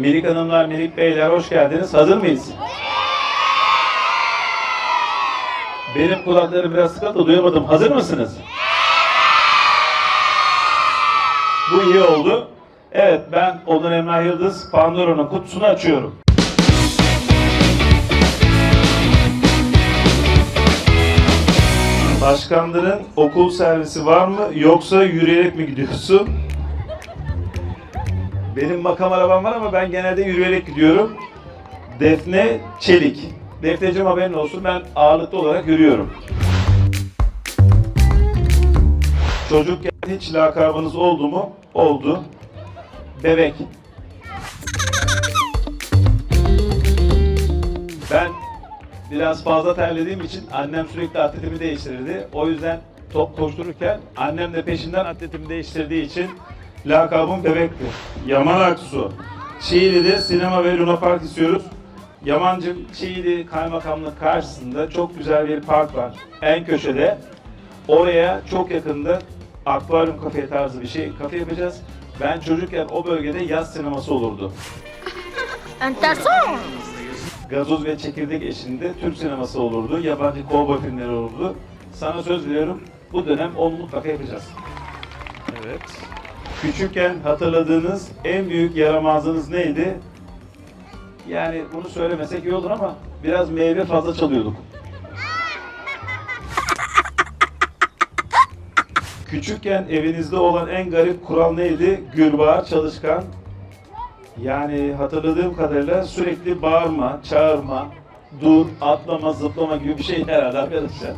Melik Hanımlar, Melik Beyler hoş geldiniz. Hazır mıyız? Benim kulaklarım biraz sıkıldı, duyamadım. Hazır mısınız? Bu iyi oldu. Evet, ben Onur Emrah Yıldız, Pandora'nın kutusunu açıyorum. Başkanların okul servisi var mı yoksa yürüyerek mi gidiyorsun? Benim makam arabam var ama ben genelde yürüyerek gidiyorum. Defne Çelik. Defneciğim haberin olsun ben ağırlıklı olarak yürüyorum. Çocukken hiç lakabınız oldu mu? Oldu. Bebek. Ben biraz fazla terlediğim için annem sürekli atletimi değiştirirdi. O yüzden top koştururken annem de peşinden atletimi değiştirdiği için lakabım bebekti. Yaman Aksu. Çiğli'de sinema ve Luna Park istiyoruz. Yamancım Çiğli Kaymakamlık karşısında çok güzel bir park var. En köşede. Oraya çok yakında akvaryum kafe tarzı bir şey kafe yapacağız. Ben çocukken o bölgede yaz sineması olurdu. Enteresan. Gazoz ve çekirdek eşliğinde Türk sineması olurdu. Yabancı kovboy filmleri olurdu. Sana söz veriyorum bu dönem onu mutlaka yapacağız. Evet. Küçükken hatırladığınız en büyük yaramazlığınız neydi? Yani bunu söylemesek iyi olur ama biraz meyve fazla çalıyorduk. Küçükken evinizde olan en garip kural neydi? Gülbahar çalışkan, yani hatırladığım kadarıyla sürekli bağırma, çağırma, dur, atlama, zıplama gibi bir şey herhalde arkadaşlar.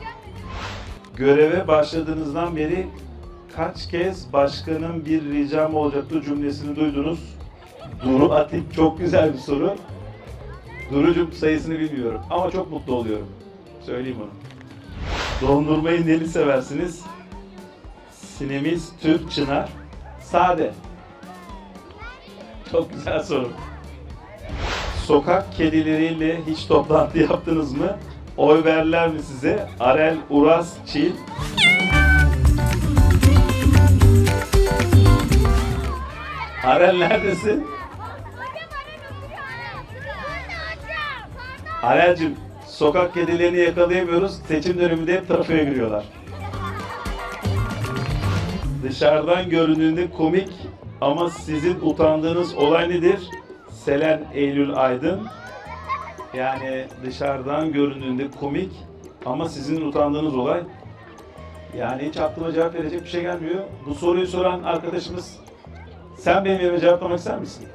Göreve başladığınızdan beri kaç kez başkanın bir ricam olacaktı cümlesini duydunuz? Duru Atip çok güzel bir soru. Durucum sayısını bilmiyorum ama çok mutlu oluyorum. Söyleyeyim onu. Dondurmayı neli seversiniz? Sinemiz Türk Çınar. Sade. Çok güzel soru. Sokak kedileriyle hiç toplantı yaptınız mı? Oy verirler mi size? Arel, Uras, Çil. Arel neredesin? Arel'cim sokak kedilerini yakalayamıyoruz. Seçim döneminde hep trafiğe giriyorlar. Dışarıdan göründüğünde komik ama sizin utandığınız olay nedir? Selen Eylül Aydın. Yani dışarıdan göründüğünde komik ama sizin utandığınız olay. Yani hiç aklıma cevap verecek bir şey gelmiyor. Bu soruyu soran arkadaşımız sen benim yerime cevaplamak ister misin?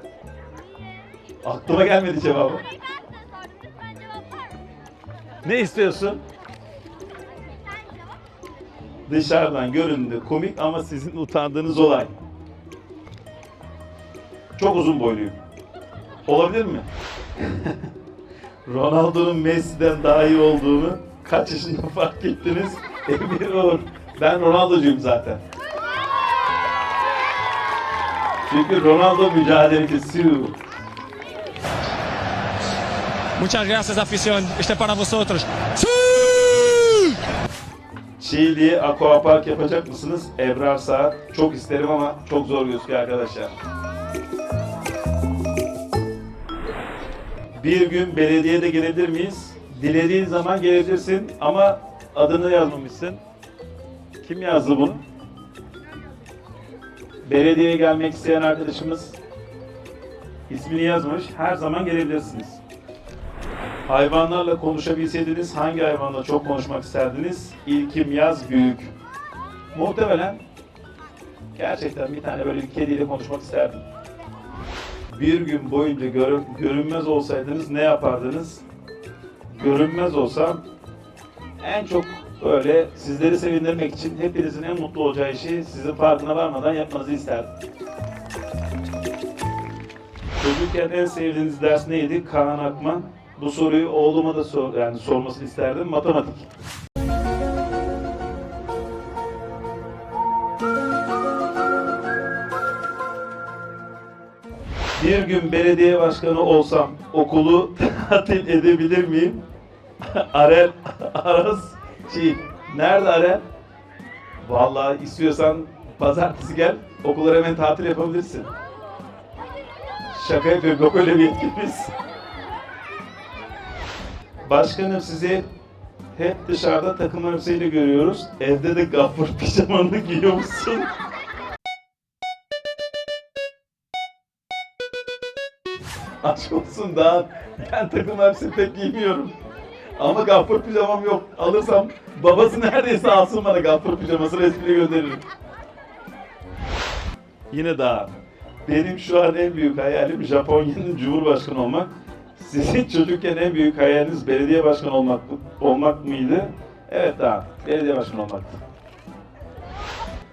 Aklıma gelmedi cevabı. Ne istiyorsun? Dışarıdan göründüğünde komik ama sizin utandığınız olay. Çok uzun boyluyum. Olabilir mi? Ronaldo'nun Messi'den daha iyi olduğunu kaç yaşında fark ettiniz? Emir Uğur. Ben Ronaldo'cuyum zaten. Çünkü Ronaldo mücadeleci. Muchas gracias, afición. Este es para vosotros. Çiğli'ye aquapark yapacak mısınız? Ebrar Saat. Çok isterim ama çok zor gözüküyor arkadaşlar. Bir gün belediyede gelebilir miyiz? Dilediğin zaman gelebilirsin ama adını yazmamışsın. Kim yazdı bunu? Belediyeye gelmek isteyen arkadaşımız ismini yazmış. Her zaman gelebilirsiniz. Hayvanlarla konuşabilseydiniz hangi hayvanla çok konuşmak isterdiniz? İlkim yaz büyük. Muhtemelen gerçekten bir tane böyle bir kediyle konuşmak isterdim. Bir gün boyunca görün- görünmez olsaydınız ne yapardınız? Görünmez olsam en çok böyle sizleri sevindirmek için hepinizin en mutlu olacağı işi sizin farkına varmadan yapmanızı isterdim. Çocukken en sevdiğiniz ders neydi? Kaan Akman. Bu soruyu oğluma da sor, yani sormasını isterdim. Matematik. Bir gün belediye başkanı olsam okulu tatil edebilir miyim? Arel Aras Çiğ. Nerede Arel? Vallahi istiyorsan pazartesi gel okulları hemen tatil yapabilirsin. Şaka yapıyorum. Yok öyle bir yetkimiz. Başkanım sizi hep dışarıda takım elbiseyle görüyoruz. Evde de gaffur pijamanı giyiyor musun? Aşk olsun daha ben takım elbise pek giymiyorum. Ama gaffur pijamam yok. Alırsam babası neredeyse alsın bana gaffur pijaması resmini gönderirim. Yine daha. Benim şu an en büyük hayalim Japonya'nın cumhurbaşkanı olmak. Sizin çocukken en büyük hayaliniz belediye başkanı olmak olmak mıydı? Evet daha. Belediye başkanı olmaktı.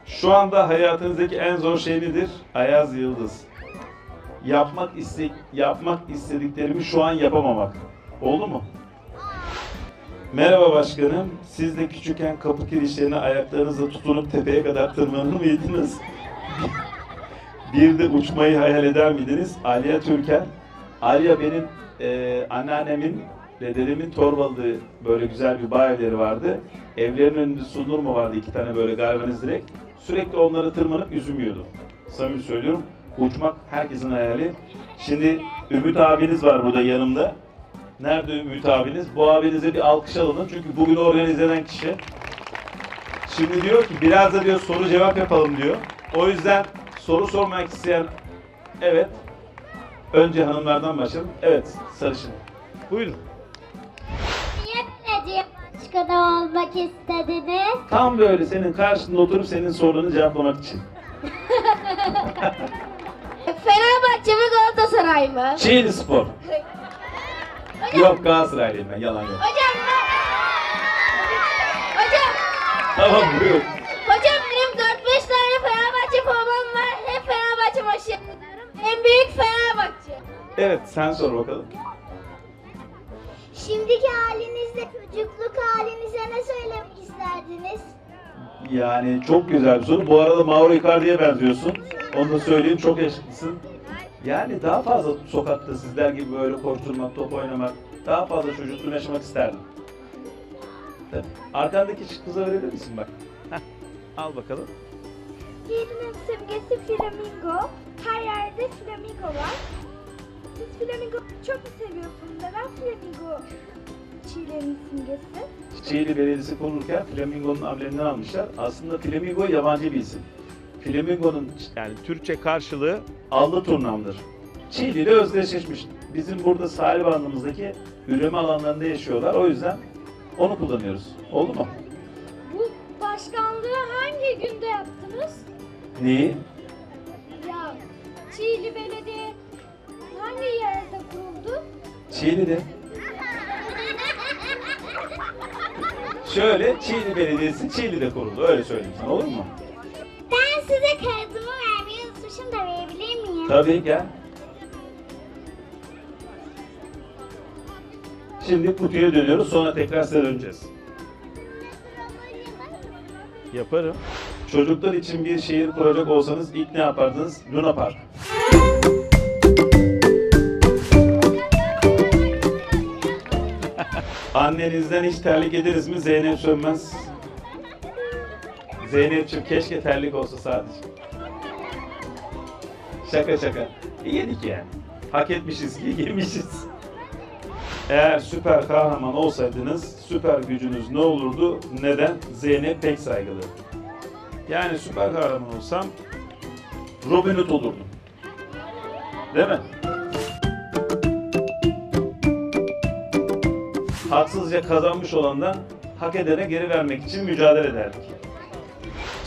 Şu anda hayatınızdaki en zor şey nedir? Ayaz Yıldız. Yapmak iste yapmak istediklerimi şu an yapamamak. Oldu mu? Merhaba başkanım. Siz de küçükken kapı kirişlerine ayaklarınızla tutunup tepeye kadar tırmanır mıydınız? Bir de uçmayı hayal eder miydiniz? Aliye Türker. Aliye benim e, anneannemin dedemin Torbalı'da böyle güzel bir bağ evleri vardı. Evlerin önünde sunurma vardı iki tane böyle galvaniz direk. Sürekli onları tırmanıp üzüm yiyordum. Samimi söylüyorum. Uçmak herkesin hayali. Şimdi Ümit abiniz var burada yanımda. Nerede Ümit abiniz? Bu abinize bir alkış alalım çünkü bugün organize eden kişi. Şimdi diyor ki biraz da diyor soru cevap yapalım diyor. O yüzden soru sormak isteyen evet. Önce hanımlardan başlayalım. Evet sarışın. Buyurun. Niye belediye başkanı olmak istediniz? Tam böyle senin karşında oturup senin sorunu cevaplamak için. Fenerbahçe mi Galatasaray mı? Çiğli Spor. Hocam, Yok Galatasaraylıyım ben yalan yok. hocam ben... Hocam, Tamam buyur. hocam benim 4-5 tane Fenerbahçe formam var. Hep Fenerbahçe maçı yapıyorum. En büyük Fenerbahçe. Evet sen sor bakalım. Şimdiki halinizde çocukluk halinize ne söylemek isterdiniz? Yani çok güzel bir soru. Bu arada Mauro Icardi'ye benziyorsun. Onu da söyleyeyim çok yakışıklısın. Yani daha fazla sokakta sizler gibi böyle koşturmak, top oynamak, daha fazla çocukluğunu yaşamak isterdim. Tabii. Arkandaki kıza verebilir misin bak? Heh, al bakalım. Şehrimin simgesi flamingo. Her yerde flamingo var. Siz flamingo çok mu seviyorsunuz? Neden flamingo Çiğlerin simgesi? Şehirli Belediyesi kurulurken Flamingo'nun ambleminden almışlar. Aslında Flamingo yabancı bir isim. Flamingo'nun yani Türkçe karşılığı allı turnamdır. Çiğli ile özdeşleşmiş. Bizim burada sahil bandımızdaki üreme alanlarında yaşıyorlar. O yüzden onu kullanıyoruz. Oldu mu? Bu başkanlığı hangi günde yaptınız? Neyi? Ya Çiğli Belediye hangi yerde kuruldu? Çiğli'de. Şöyle Çiğli Belediyesi Çiğli'de kuruldu. Öyle söyleyeyim sana olur mu? Tabii gel. Şimdi kutuya dönüyoruz. Sonra tekrar size döneceğiz. Yaparım. Çocuklar için bir şehir kuracak olsanız ilk ne yapardınız? Luna Park. Annenizden hiç terlik ederiz mi? Zeynep Sönmez. Zeynep'ciğim keşke terlik olsa sadece. Şaka şaka. E, yedik yani. Hak etmişiz ki yemişiz. Eğer süper kahraman olsaydınız süper gücünüz ne olurdu? Neden? Zeynep pek saygılı. Yani süper kahraman olsam Robin Hood olurdum. Değil mi? Haksızca kazanmış olandan hak edene geri vermek için mücadele ederdik.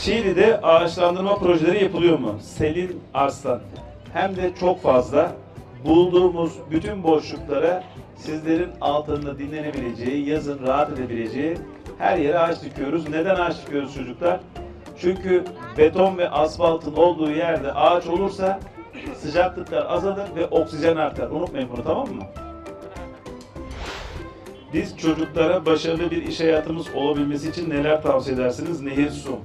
Çiğli'de ağaçlandırma projeleri yapılıyor mu? Selin Arslan. Hem de çok fazla. Bulduğumuz bütün boşluklara sizlerin altında dinlenebileceği, yazın rahat edebileceği her yere ağaç dikiyoruz. Neden ağaç dikiyoruz çocuklar? Çünkü beton ve asfaltın olduğu yerde ağaç olursa sıcaklıklar azalır ve oksijen artar. Unutmayın bunu tamam mı? Biz çocuklara başarılı bir iş hayatımız olabilmesi için neler tavsiye edersiniz? Nehir su.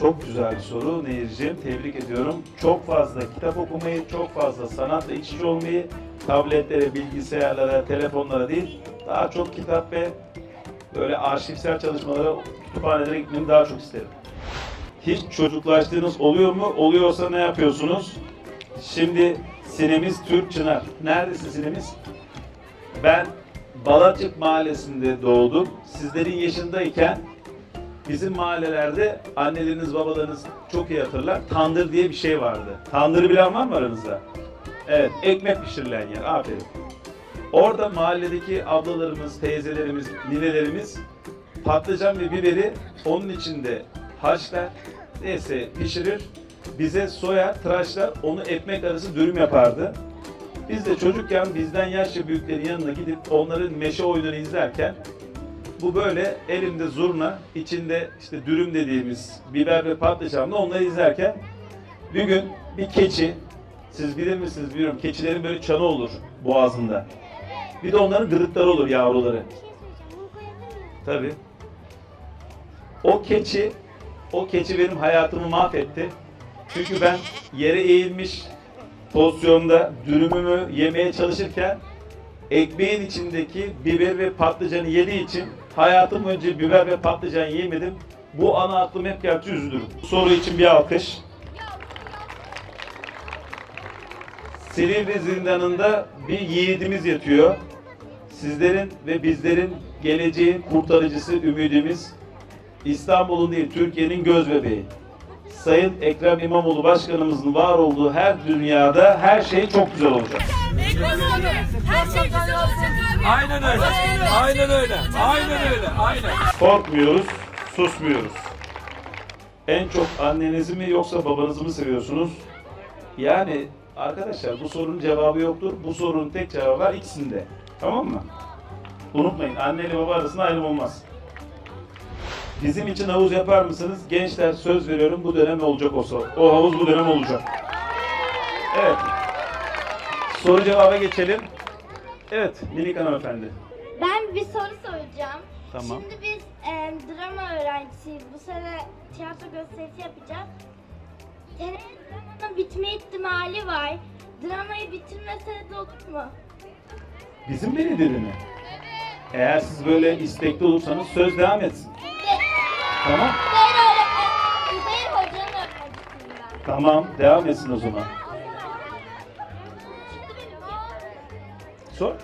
Çok güzel bir soru Nehir'ciğim. Tebrik ediyorum. Çok fazla kitap okumayı, çok fazla sanatla iç içe olmayı, tabletlere, bilgisayarlara, telefonlara değil, daha çok kitap ve böyle arşivsel çalışmalara, kütüphanelere gitmeyi daha çok isterim. Hiç çocuklaştığınız oluyor mu? Oluyorsa ne yapıyorsunuz? Şimdi Sinemiz Türk Çınar. Neredesin Sinemiz? Ben Balacık Mahallesi'nde doğdum. Sizlerin yaşındayken bizim mahallelerde anneleriniz babalarınız çok iyi hatırlar. Tandır diye bir şey vardı. Tandırı bilen var mı aranızda? Evet, ekmek pişirilen yer. Aferin. Orada mahalledeki ablalarımız, teyzelerimiz, ninelerimiz patlıcan ve biberi onun içinde haşlar, neyse pişirir, bize soyar, tıraşlar, onu ekmek arası dürüm yapardı. Biz de çocukken bizden yaşça büyüklerin yanına gidip onların meşe oyununu izlerken bu böyle elimde zurna, içinde işte dürüm dediğimiz biber ve patlıcanla onları izlerken bir gün bir keçi, siz bilir misiniz bilmiyorum, keçilerin böyle çanı olur boğazında. Bir de onların gırıkları olur yavruları. Tabii. O keçi, o keçi benim hayatımı mahvetti. Çünkü ben yere eğilmiş pozisyonda dürümümü yemeye çalışırken ekmeğin içindeki biber ve patlıcanı yediği için hayatım önce biber ve patlıcan yemedim. Bu ana aklım hep gerçi üzülürüm. Soru için bir alkış. Silivri zindanında bir yiğidimiz yatıyor. Sizlerin ve bizlerin geleceğin kurtarıcısı, ümidimiz İstanbul'un değil, Türkiye'nin göz bebeği. Sayın Ekrem İmamoğlu Başkanımızın var olduğu her dünyada her şey çok güzel olacak. Her şey güzel olacak abi. Aynen öyle. Aynen öyle. Aynen öyle. Aynen. Korkmuyoruz, susmuyoruz. En çok annenizi mi yoksa babanızı mı seviyorsunuz? Yani arkadaşlar bu sorunun cevabı yoktur. Bu sorunun tek cevabı var ikisinde. Tamam mı? Unutmayın anne ile baba arasında ayrım olmaz. Bizim için havuz yapar mısınız? Gençler söz veriyorum bu dönem olacak olsa. O havuz bu dönem olacak. Evet. Soru cevaba geçelim. Evet Minik hanımefendi. Ben bir soru soracağım. Tamam. Şimdi biz e, drama öğrencisiyiz. Bu sene tiyatro gösterisi yapacağız. Seneye dramanın bitme ihtimali var. Dramayı bitirmeseniz olur mu? Bizim belediyede mi? Eğer siz böyle istekli olursanız söz devam etsin. Tamam. Üzeyir öğretmen, Üzeyir hocanın öğrencisiyim ben. Tamam, devam etsin o zaman. Sor.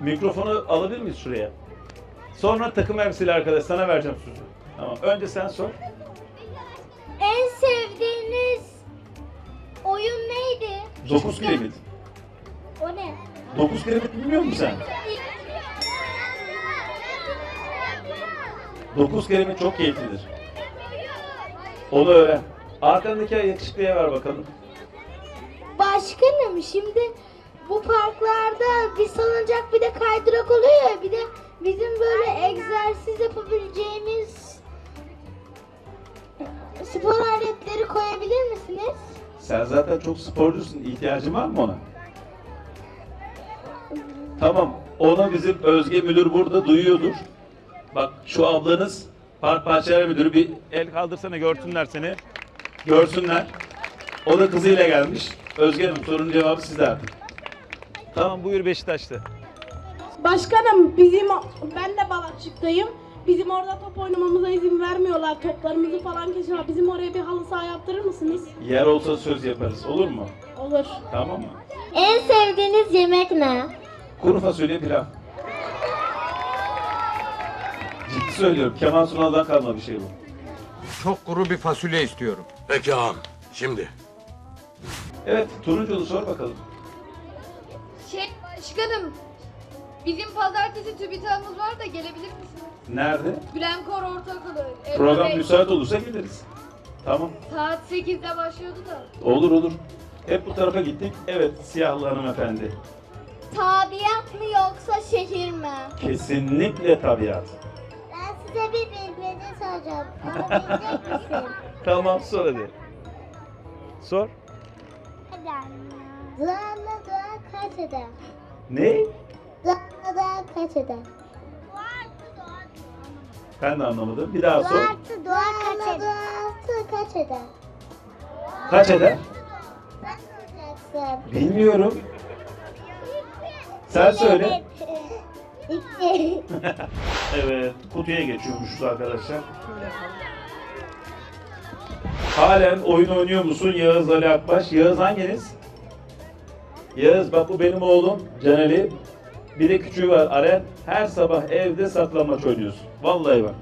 Mikrofonu alabilir miyiz şuraya? Sonra takım elbiseli arkadaş sana vereceğim sözü. Tamam. Önce sen sor. En sevdiğiniz oyun neydi? Dokuz kiremit. O ne? Dokuz kiremit bilmiyor musun sen? Dokuz kiremit çok keyiflidir. Onu öğren. Arkandaki yakışıklıya ver bakalım. Başkanım şimdi bu parklarda bir salıncak bir de kaydırak oluyor ya bir de bizim böyle egzersiz yapabileceğimiz spor aletleri koyabilir misiniz? Sen zaten çok sporcusun. İhtiyacın var mı ona? Tamam. Ona bizim Özge Müdür burada duyuyordur. Bak şu ablanız Park Bahçeler Müdürü bir el kaldırsana görsünler seni. Görsünler. O da kızıyla gelmiş. Özge Hanım sorunun cevabı sizde artık. Tamam buyur Beşiktaş'ta. Başkanım bizim ben de Balatçık'tayım. Bizim orada top oynamamıza izin vermiyorlar. Toplarımızı falan kesiyorlar. Bizim oraya bir halı saha yaptırır mısınız? Yer olsa söz yaparız. Olur mu? Olur. Tamam mı? En sevdiğiniz yemek ne? Kuru fasulye pilav. Ciddi söylüyorum. Kemal Sunal'dan kalma bir şey bu. Çok kuru bir fasulye istiyorum. Peki ağam. Şimdi. Evet, Turunculu sor bakalım. Şey başkanım. Bizim pazartesi TÜBİTAK'ımız var da gelebilir misiniz? Nerede? Glencore Ortaokulu. Elma Program Bey. müsait olursa geliriz. Tamam. Saat 8'de başlıyordu da. Olur olur. Hep bu tarafa gittik. Evet siyahlı hanımefendi. Tabiat mı yoksa şehir mi? Kesinlikle tabiat. Ben size bir bilmece soracağım. Bilecek misin? Tamam sor hadi. Sor. Hadi anne. Dua kaç eder? Ne? Dua kaç eder? Ben de anlamadım. Bir daha sor. Duartı dua kaç eder? Duartı kaç eder? Kaç eder? Sen soracaksın. Bilmiyorum. Sen söyle. İki. evet, kutuya geçiyormuşuz arkadaşlar. Halen oyun oynuyor musun Yağız Ali Akbaş? Yağız hanginiz? Yağız bak bu benim oğlum Caneli. Bir de küçüğü var Aren. Her sabah evde saklanmaç oynuyoruz. Vallahi bak.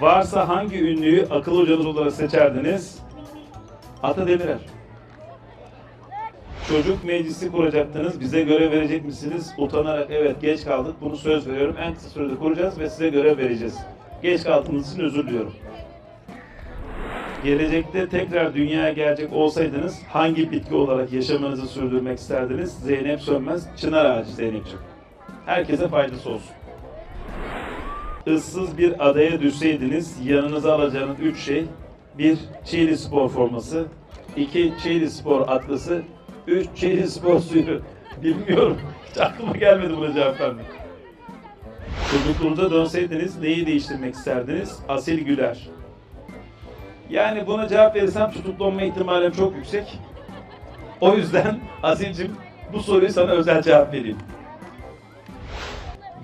Varsa hangi ünlüyü akıl hocanız olarak seçerdiniz? Ata Demirer. Çocuk meclisi kuracaktınız. Bize görev verecek misiniz? Utanarak evet geç kaldık. Bunu söz veriyorum. En kısa sürede kuracağız ve size görev vereceğiz. Geç kaldığınız için özür diliyorum. Gelecekte tekrar dünyaya gelecek olsaydınız hangi bitki olarak yaşamınızı sürdürmek isterdiniz? Zeynep Sönmez, çınar ağacı Zeynep'ciğim. Herkese faydası olsun. Issız bir adaya düşseydiniz yanınıza alacağınız üç şey. Bir, Çiğli Spor forması. iki Çiğli Spor atlısı. Üç, Çiğli Spor suyu. Bilmiyorum. Hiç aklıma gelmedi buna cevap vermek. Çocukluğunuza dönseydiniz neyi değiştirmek isterdiniz? Asil Güler. Yani buna cevap verirsem tutuklanma ihtimalim çok yüksek. O yüzden Asil'cim bu soruyu sana özel cevap vereyim.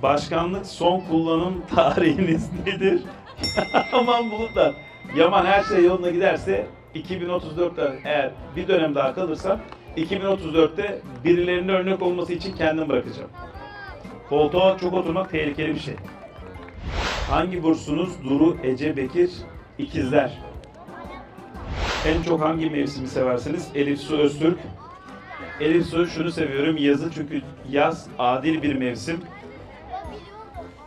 Başkanlık son kullanım tarihiniz nedir? Aman bulutlar. Yaman her şey yoluna giderse 2034'te eğer bir dönem daha kalırsam 2034'te birilerinin örnek olması için kendim bırakacağım. Koltuğa çok oturmak tehlikeli bir şey. Hangi bursunuz Duru, Ece, Bekir, ikizler? En çok hangi mevsimi seversiniz? Elif Su Öztürk. Elif Su şunu seviyorum yazı çünkü yaz adil bir mevsim.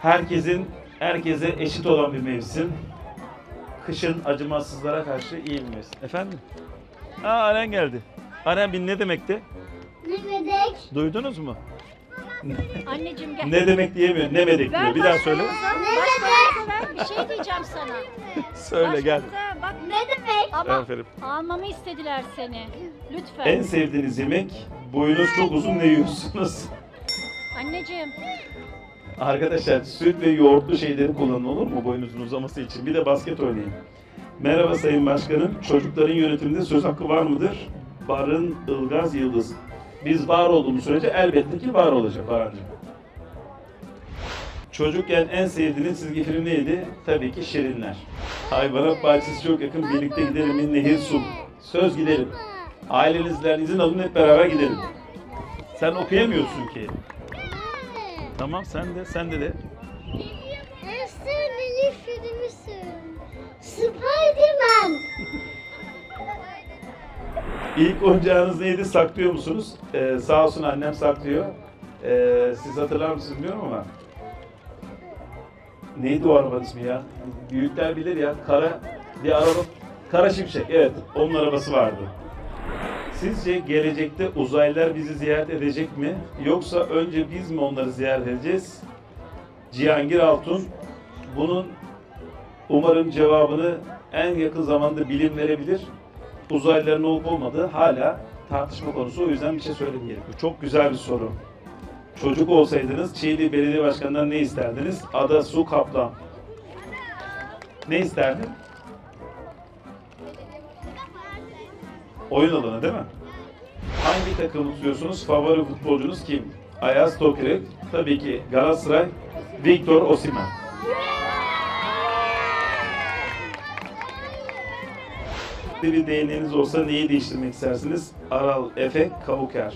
Herkesin herkese eşit olan bir mevsim. Kışın acımasızlara karşı iyi bir mevsim. Efendim? Aa Aren geldi. Aren bin ne demekti? Mehmet Duydunuz mu? Anneciğim gel. Ne demek diyemiyor. Ne medek diyor. Bir daha söyle. Ben bir şey diyeceğim sana. Söyle gel. Bak Ne demek? ama Aferin. almamı istediler seni. Lütfen. En sevdiğiniz yemek boyunuz çok uzun ne yiyorsunuz? Anneciğim Arkadaşlar süt ve yoğurtlu şeyleri kullanın olur mu boyunuzun uzaması için? Bir de basket oynayın. Merhaba Sayın Başkanım. Çocukların yönetiminde söz hakkı var mıdır? Barın Ilgaz Yıldız. Biz var olduğumuz sürece elbette ki var olacak Barancığım. Çocukken en sevdiğiniz çizgi film neydi? Tabii ki Şirinler. Hayvanat bahçesi çok yakın. Birlikte gidelim. Nehir su. Söz gidelim. Ailenizden izin alın hep beraber gidelim. Sen okuyamıyorsun ki. Tamam sen de sen de de. En sevdiğim filmisin. Spiderman. İlk oyuncağınız neydi? Saklıyor musunuz? Ee, sağ olsun annem saklıyor. Ee, siz hatırlar mısınız bilmiyorum ama. Neydi o arabanın ismi ya? Büyükler bilir ya. Kara bir araba. Kara Şimşek. Evet. Onun arabası vardı. Sizce gelecekte uzaylılar bizi ziyaret edecek mi? Yoksa önce biz mi onları ziyaret edeceğiz? Cihangir Altun bunun umarım cevabını en yakın zamanda bilim verebilir. Uzaylıların olup olmadığı hala tartışma konusu. O yüzden bir şey söylemeyelim. Bu çok güzel bir soru. Çocuk olsaydınız Çiğli Belediye Başkanı'ndan ne isterdiniz? Ada Su Kaplan. Ne isterdin? Oyun alanı değil mi? Hangi takımı tutuyorsunuz? Favori futbolcunuz kim? Ayaz Tokirek, tabii ki Galatasaray, Victor Osimhen. Bir değneğiniz olsa neyi değiştirmek istersiniz? Aral, Efe, Kavuker.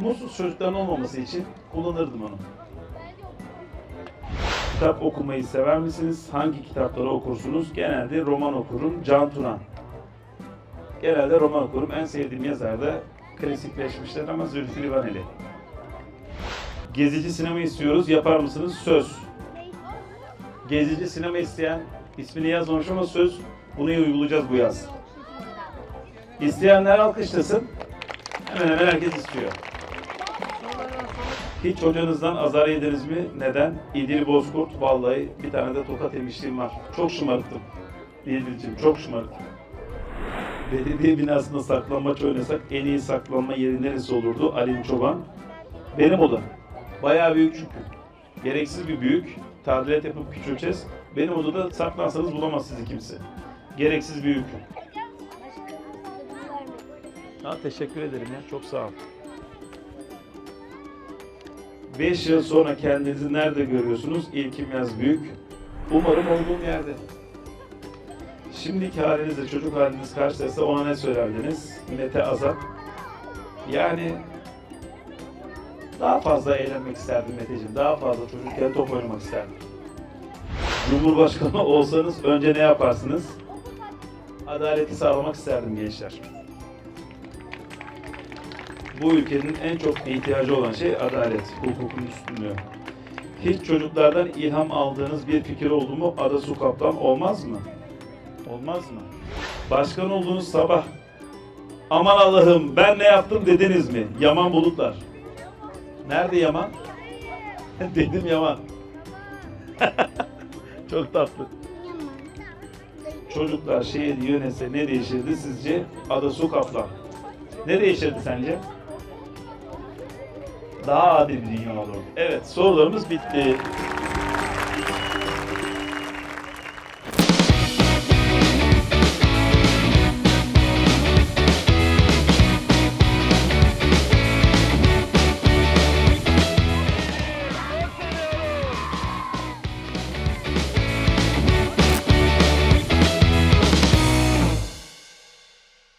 Mutsuz çocukların olmaması için kullanırdım onu. Kitap okumayı sever misiniz? Hangi kitapları okursunuz? Genelde roman okurum. Can Turan. Genelde roman okurum. En sevdiğim yazar da klasikleşmişler ama Zülfü Livaneli. Gezici sinema istiyoruz. Yapar mısınız? Söz. Gezici sinema isteyen ismini yazmamış ama söz bunu uygulayacağız bu yaz. İsteyenler alkışlasın. Hemen hemen herkes istiyor. Hiç hocanızdan azar yediniz mi? Neden? İdil Bozkurt vallahi bir tane de tokat yemişliğim var. Çok şımarıktım. İdil'ciğim çok şımarıktım. Belediye binasında saklanmaç oynasak en iyi saklanma yeri neresi olurdu? Ali Çoban. Benim oda. Bayağı büyük çünkü. Gereksiz bir büyük. Tadilat yapıp küçüleceğiz. Benim odada saklansanız bulamaz sizi kimse. Gereksiz büyük. Ha, teşekkür ederim ya. Çok sağ ol. 5 yıl sonra kendinizi nerede görüyorsunuz? İlkim yaz büyük. Umarım olduğum yerde. Şimdiki halinizle çocuk haliniz karşılaşsa ona ne söylerdiniz? Mete Azap. Yani daha fazla eğlenmek isterdim Meteciğim. Daha fazla çocukken top oynamak isterdim. Cumhurbaşkanı olsanız önce ne yaparsınız? Adaleti sağlamak isterdim gençler. Bu ülkenin en çok ihtiyacı olan şey adalet, hukukun üstünlüğü. Hiç çocuklardan ilham aldığınız bir fikir oldu mu Ada Su Kaplan olmaz mı? Olmaz mı? Başkan olduğunuz sabah aman Allah'ım ben ne yaptım dediniz mi? Yaman Bulutlar. Nerede Yaman? Dedim Yaman. Çok tatlı. Çocuklar şehir yönetse ne değişirdi sizce? Ada Su Kaplan. Ne değişirdi sence? Daha adil bir dünya olurdu. Evet sorularımız bitti.